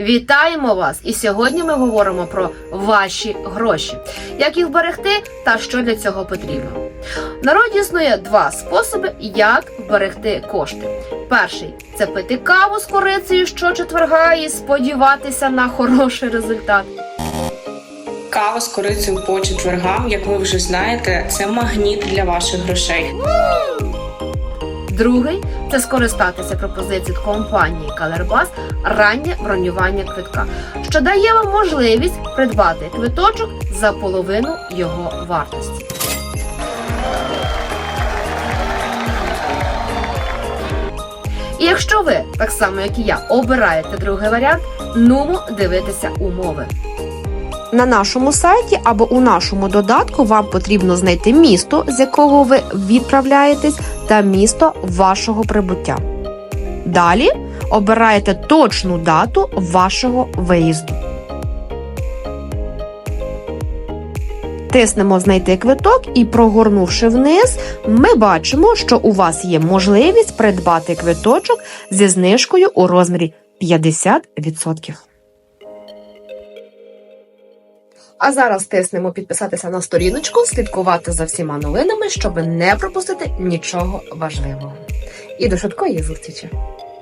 Вітаємо вас! І сьогодні ми говоримо про ваші гроші, як їх берегти та що для цього потрібно. В народі існує два способи, як вберегти кошти. Перший це пити каву з корицею щочетверга і сподіватися на хороший результат. Кава з корицею по четвергам, як ви вже знаєте, це магніт для ваших грошей. Другий це скористатися пропозицією компанії Калербас раннє бронювання квитка, що дає вам можливість придбати квиточок за половину його вартості. І якщо ви, так само як і я, обираєте другий варіант, нумо дивитися умови. На нашому сайті або у нашому додатку вам потрібно знайти місто, з якого ви відправляєтесь, та місто вашого прибуття. Далі обираєте точну дату вашого виїзду. Тиснемо знайти квиток і прогорнувши вниз, ми бачимо, що у вас є можливість придбати квиточок зі знижкою у розмірі 50%. А зараз тиснемо підписатися на сторіночку, слідкувати за всіма новинами, щоб не пропустити нічого важливого. І до швидкої зустрічі!